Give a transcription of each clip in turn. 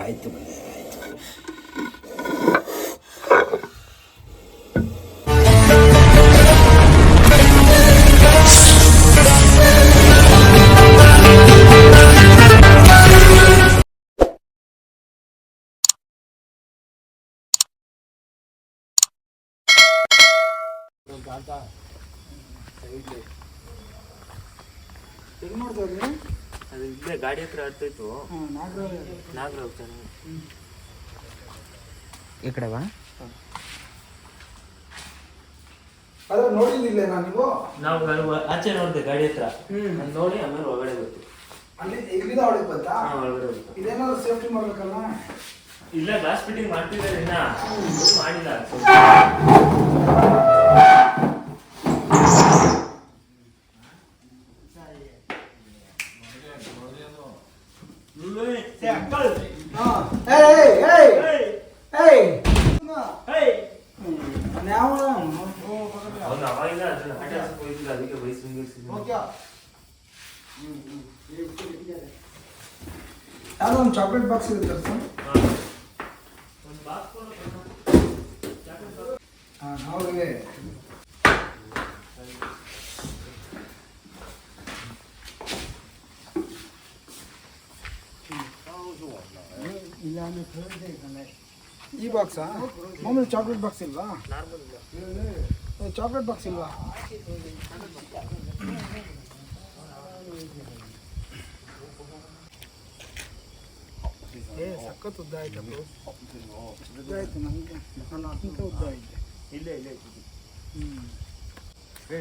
ಆಯ್ತು ಮನೆ ಆಯ್ತು ಎಲ್ಲಿ ನೋಡಿದ್ರಿ ಅದು ಇಲ್ಲೇ ಗಾಡಿ ಹತ್ರ ಹತ್ತಿತ್ತು ನಾಗರ ಚೆನ್ನಾಗಿ ಈ ಕಡೆ ಬಾ. ಅದ್ರ ನೋಡಿದ್ದಿಲ್ಲೇನಾ ನೀವು? ನಾವು ನಾನು ಆಚೆ ನೋಡಿದೆ ಗಾಡಿ ಹತ್ರ. ನಾನು ನೋಡಿ ಆಮೇಲೆ ಒಳಗಡೆ ಗೊತ್ತು ಅಲ್ಲಿ ಇಲ್ಲಿಂದ ಒಳಗೆ ಬಂತಾ ಒಳಗಡೆ ಗೊತ್ತು ಇದೇನಾದ್ರು ಸೇಫ್ಟಿ ಮಾಡ್ಬೇಕಲ್ಲ? ಇಲ್ಲ ಗ್ಲಾಸ್ ಫಿಟ್ಟಿಂಗ್ ಮಾಡ್ತಿದ್ದಾರೆ ಇನ್ನ. ಮಾಡಿಲ್ಲ. ಯಾವುದೋ ಒಂದು ಚಾಕ್ಲೇಟ್ ಬಾಕ್ಸ್ ಇರುತ್ತೆ ಸರ್ ಹಾಂ. ಅವ್ರಿಗೆ ಈ ಬಾಕ್ಸಾ ಮಾಮೂಲಿ ಚಾಕ್ಲೇಟ್ ಬಾಕ್ಸ್ ಇಲ್ವಾ ಚಾಕ್ಲೇಟ್ ಬಾಕ್ಸ್ ಇಲ್ವಾ ಏ ಸಖತ್ ಉದ್ದ ಆಯ್ತಪ್ಪ ಉದ್ದ ಆಯ್ತು ನನಗೆ ನಾನು ಅತ್ಯಂತ ಉದ್ದ ಆಯ್ತು ಇಲ್ಲೇ ಇಲ್ಲೇ ಹ್ಞೂ ಏ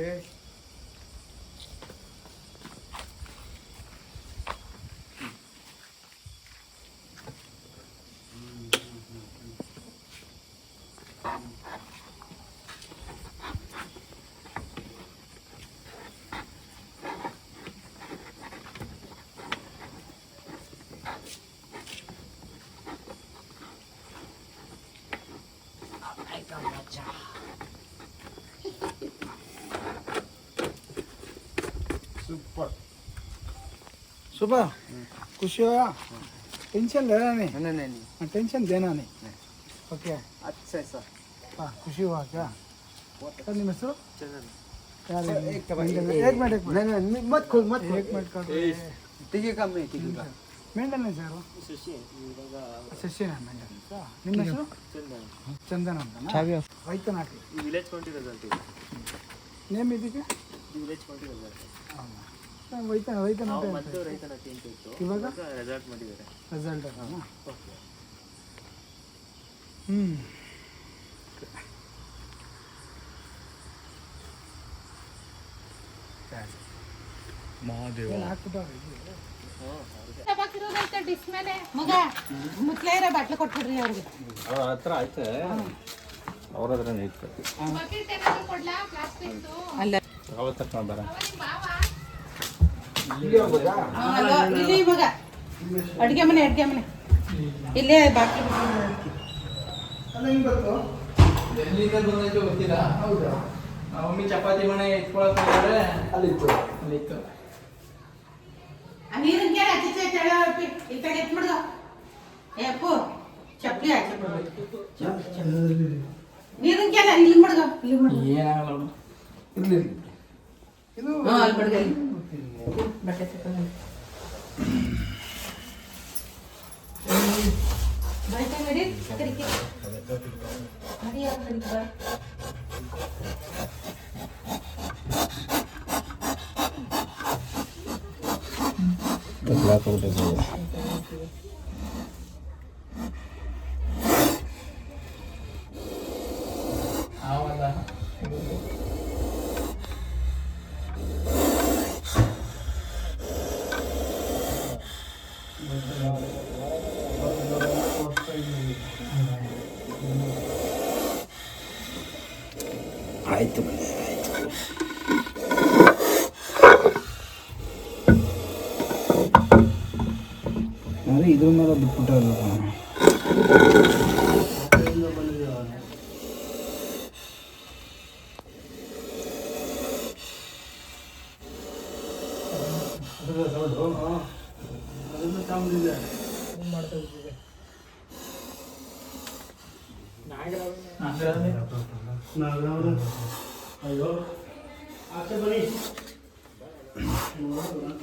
सुबह खुश हो या टेंशन लेना नहीं नहीं नहीं नहीं हाँ, टेंशन देना नहीं ओके अच्छा सर हाँ खुशी हुआ क्या सर ನಿಮ್ಮ ಹೆಸರು ಚೆನ್ನಾಗಿ ಯಾರು एक एक मिनट एक मिनट नहीं नहीं मत खोल मत खोल एक मिनट कर ಟಿಕೆಟ್ ಕಮ್ಮಿ ಟಿಕೆಟ್ ಮೇಂಟೆನೆನ್ಸ್ ಯಾರು ಶಶಿ ಇವಾಗ ಶಶಿನ ಮೇಂಟೆನೆನ್ಸ್ ನಿಮ್ಮ ಹೆಸರು ಚಂದ ಚಂದನ್ ಅಂತ ವೈದ್ಯನಾಥಿ ಈ ವಿಲೇಜ್ ಕೊಂಡಿರೋದು ಅಂತ ನೇಮ್ ಇದಕ್ಕೆ ಈ ವಿಲೇಜ್ ಕೊಂಡಿರೋದು ವೈದ್ಯನಾಥಿ ನಾವು ಅಂತ ಮೊದಲು ರೈತನ ಇತ್ತು. ಇವಾಗ? ರೆಸಾರ್ಟ್ ಮಾಡಿದ್ದಾರೆ. ರೆಸಲ್ಟ್ ಹ್ಞೂ ಮಹಾದೇವ. ಅವ್ರ ಹತ್ರ ಐತೆ ಅವ್ರ ಹತ್ರನೇ ಇತ್ತು ಅಲ್ಲ. ಅವತ್ತು ಬರ ಇಲ್ಲಿ ಇವಾಗ ಇಲ್ಲಿ ಮಗ ಅಡ್ಗೆ ಮನೆ ಅಡ್ಗೆ ಮನೆ. ಇಲ್ಲೇ ಬಾಕಿ. ಎಲ್ಲಿಂದ ಬಂದೈತೆ ಗೊತ್ತಿಲ್ಲ. ಹೌದಾ? ಮಮ್ಮಿ ಚಪಾತಿ ಮನೆ ಇಟ್ಕೊಳಕ್ ಹೋದ್ರೆ ಅಲ್ಲಿತ್ತು. ಅಲ್ಲಿತ್ತು. ಆ ನೀರಿನ ಕೇಳ ಹಚ್ಚಿ ತೆಳಪಿ ಈ ಕಡೆ ಎತ್ಬಿಡ್ದು ಏ ಅಪ್ಪು ಚಪ್ಪಲಿ ಹಾಕಿ ನೀರಿನ ಕೇಳ ಇಲ್ಲಿ ಮಡ್ಗ. ಇಲ್ಲಿ ಮಡ್ಗ ಏನಾಗಲ್ಲ. ಇರ್ಲಿ. ಇದು ಹಾಂ ಅಲ್ಲಿ ಮಡ್ಗ. ಇಲ್ಲಿ ಬಟ್ಟೆ ತಗೊಂಡು ಬಾಯ್ತಾ ನಡಿ ಕರಿಕೆ ನಡಿ ಆ ಕಡೆಗೆ ಬಾ. ಆವಲ್ಲ ಆಯಿತು ಆಯಿತು ಅಂದರೆ ಇದ್ರ ಮೇಲೆ ಬಿಟ್ಬಿಟ್ಟಲ್ಲ ಮಾಡ್ತಾ ತಗೊಂಡಿದ್ದೆ ಮಾಡ್ತಾ ಇದ್ದಿದ್ದೆ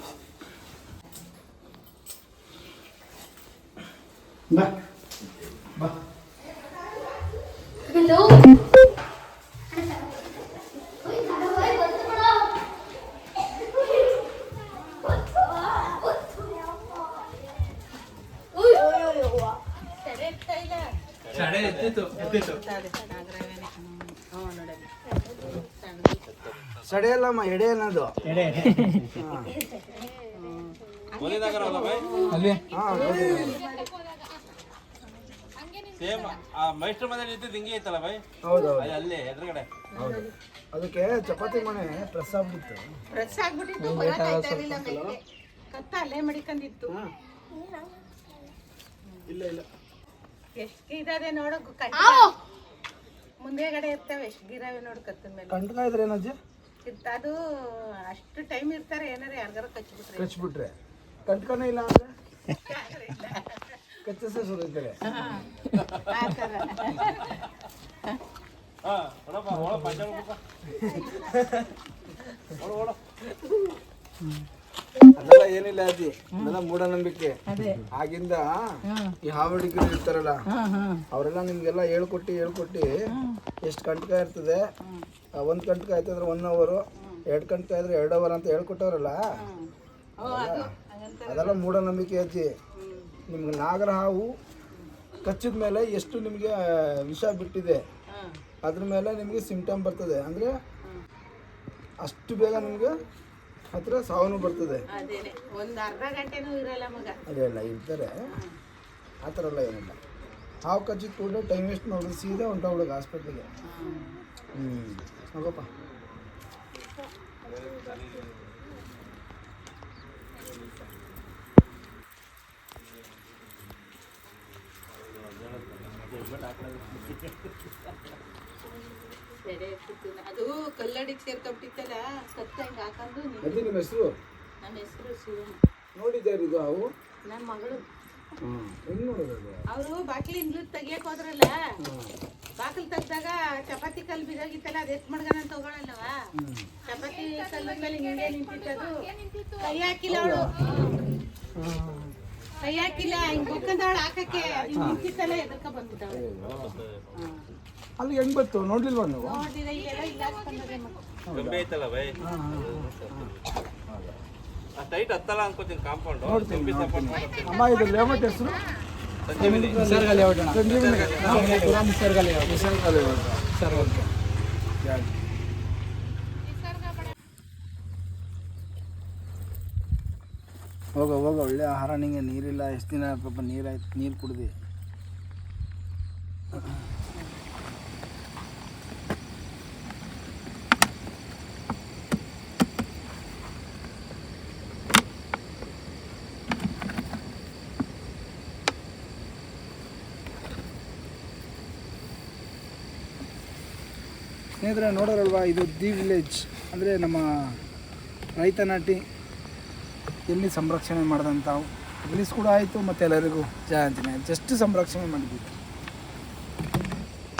ಬಾ ಇರ್ತಾ ಇಲ್ಲ ಚಡೆ ಎತ್ತಿತ್ತು ಎತ್ತಿತ್ತು. ಸಡೆಯಲ್ಲಮ್ಮ ಎಡೆ ಅನ್ನೋದು. ಸೇಮ್ ಆ ಮೈಸ್ಟ್ರ ಮನೇಲಿ ನಿಂತಿದ್ದು ಹಿಂಗೆ ಐತಲ್ಲ ಬೈ ಹೌದು ಅಲ್ಲಿ ಎದುರುಗಡೆ. ಅದಕ್ಕೆ ಚಪಾತಿ ಮನೆ ಪ್ರೆಸ್ ಆಗ್ಬಿಟ್ಟು ಪ್ರೆಸ್ ಆಗ್ಬಿಟ್ಟಿತ್ತು ಬರಕಾಯ್ತಾ ಇರ್ಲಿಲ್ಲ ಮೇಲೆ ಕತ್ತ ಅಲ್ಲೇ ಮಡಿಕೊಂಡಿತ್ತು ಇಲ್ಲ ಇಲ್ಲ. ಎಷ್ಟು ಇದಾವೆ ನೋಡು ಮುಂದೆಗಡೆ ಇರ್ತವೆ ಎಷ್ಟು ಗಿರಾವೆ ನೋಡಿ ಕತ್ತದ ಮೇಲೆ. ಕಂಟಕ ಇದ್ರೆ ಏನಜ್ಜಿ ಇರ್ತ ಅದು ಅಷ್ಟು ಟೈಮ್ ಇರ್ತಾರೆ ಏನಾರ ಯಾರಿಗಾರ ಕಚ್ಬಿಟ್ರೆ. ಕಚ್ಬಿಟ್ರೆ. ಕಂಟಕನೇ ಇಲ್ಲ ಅಂದ್ರೆ? ಕಚ್ಚಿಸೇ ಸುರಿತಾರೆ ಆ ಥರ. ಹಾ ಅದೆಲ್ಲ ಏನಿಲ್ಲ ಅಜ್ಜಿ. ಅದೆಲ್ಲ ಮೂಢನಂಬಿಕೆ. ಆಗಿಂದ ಈ ಹಾವಡಿಗರು ಇರ್ತಾರಲ್ಲ ಅವರೆಲ್ಲ ನಿಮ್ಗೆಲ್ಲ ಹೇಳ್ಕೊಟ್ಟು ಹೇಳ್ಕೊಟ್ಟು ಎಷ್ಟು ಕಂಟಕ ಇರ್ತದೆ? ಒಂದು ಒಂದ್ ಕಂಟಕ ಆಯ್ತಂದ್ರೆ ಒನ್ ಅವರು ಎರಡು ಕಂಟಕ ಇದ್ರೆ ಎರಡು ಅವರ್ ಅಂತ ಹೇಳ್ಕೊಟ್ಟವ್ರಲ್ಲ. ಅದೆಲ್ಲ ಮೂಢನಂಬಿಕೆ ಅಜ್ಜಿ. ನಿಮ್ಗೆ ನಾಗರ ಹಾವು ಕಚ್ಚಿದ ಮೇಲೆ ಎಷ್ಟು ನಿಮಗೆ ವಿಷ ಬಿಟ್ಟಿದೆ ಅದ್ರ ಮೇಲೆ ನಿಮಗೆ ಸಿಂಪ್ಟಮ್ ಬರ್ತದೆ. ಅಂದರೆ ಅಷ್ಟು ಬೇಗ ನಿಮಗೆ ಹತ್ರ ಸಾವನು ಬರ್ತದೆ. ಅದೇನೆ ಒಂದು ಅರ್ಧ ಗಂಟೆನೂ ಇರಲ್ಲ ಮಗ. ಅದೇ ಅಲ್ಲ ಇರ್ತಾರೆ. ಆ ಥರ ಎಲ್ಲ ಏನಿಲ್ಲ. ಹಾವು ಕಚ್ಚಿ ಕೂಡ ಟೈಮ್ ವೇಸ್ಟ್ ಮಾಡೋದು ಸೀದಾ ಹುಡುಗ ಹಾಸ್ಪಿಟ್ಲಿಗೆ ಹ್ಞೂ ಹೋಗಪ್ಪ ಅದು ಕಲ್ಲಡಿಗೆ ಸೇರ್ಕೊಂಡ್ಬಿಟ್ಟಿತ್ತಲ್ಲ ಸತ್ತ ಹಿಂಗೆ ಹಾಕೊಂಡು ಅದೇ ನಿಮ್ಮ ಹೆಸರು? ನನ್ನ ಹೆಸರು ಶಿವಮ್ಮ ನೋಡಿದ್ದಾರೆ ಇದು ಅವು? ನನ್ನ ಮಗಳು. ಹ್ಞೂ ಹೆಂಗೆ ನೋಡೋದು ಅದು? ಅವರು ಬಾಕ್ಲಿಂದ ತೆಗಿಯಕ್ ಹೋದ್ರಲ್ಲ? ಬಾಕಲ್ ತೆಗ್ದಾಗ ಚಪಾತಿ ಕಲ್ಲು ಬಿದ್ದೋಗಿತ್ತಲ್ಲ ಅದು ಎತ್ ಮಾಡ್ಗಣ ತಗೊಳಲ್ಲವ ಚಪಾತಿ ಕಲ್ಲು ಮೇಲೆ ಹಿಂಗೆ ನಿಂತಿತ್ತದು. ಕೈ ಹಾಕಿಲ್ಲ ಅವಳು. ಕೈ ಹಾಕಿಲ್ಲ ಹಿಂಗ್ ಬುಕ್ಕಂದವಳು ಹಾಕಕ್ಕೆ. ಅದು ನಿಂತಿತ್ತಲ್ಲ ಎದಕ್ಕ ಬಂದ್ಬಿಟ್ಟವಳು. ಅಲ್ಲಿ ಹೆಂಗ್ ಬಂತು ನೋಡ್ಲಿಲ್ವಾ ನೀವು? ಗೊಂಬೆ ಐತಲ್ಲ ಬೈ ಆ ಟೈಟ್ ಹತ್ತಲ್ಲ ಅನ್ಕೋತೀನಿ ಕಾಂಪೌಂಡ್ ನೋಡ್ತೀನಿ ಸಪೋರ್ಟ್ ಅಮ್ಮ ಇದು ಲೇಔಟ್ ಹೆಸರು? ಸಂಜೀವಿನಿ. ನಿಸರ್ಗ ಲೇಔಟ್ ಅಣ್ಣ. Sanjeevini. Ramanathapura Nisarga layout Nisarga layout sir okay ಹೋಗ ಹೋಗ ಒಳ್ಳೆ ಆಹಾರ ನಿಂಗೆ ನೀರಿಲ್ಲ. ಎಷ್ಟು ದಿನ ಪಾಪ ನೀರಾಯ್ತು ನೀರು ಕುಡ್ದು. ಸ್ನೇಹಿತರೆ ನೋಡೋರಲ್ವಾ, ಇದು ದಿ ವಿಲೇಜ್. ಅಂದರೆ ನಮ್ಮ ರೈತ ನಾಟಿ ಎಲ್ಲಿ ಸಂರಕ್ಷಣೆ ಮಾಡಿದಂಥ ರಿಲೀಸ್ ಕೂಡ ಆಯಿತು, ಮತ್ತು ಎಲ್ಲರಿಗೂ ಜಯ ಜಸ್ಟ್ ಸಂರಕ್ಷಣೆ ಮಾಡಿದ್ವಿ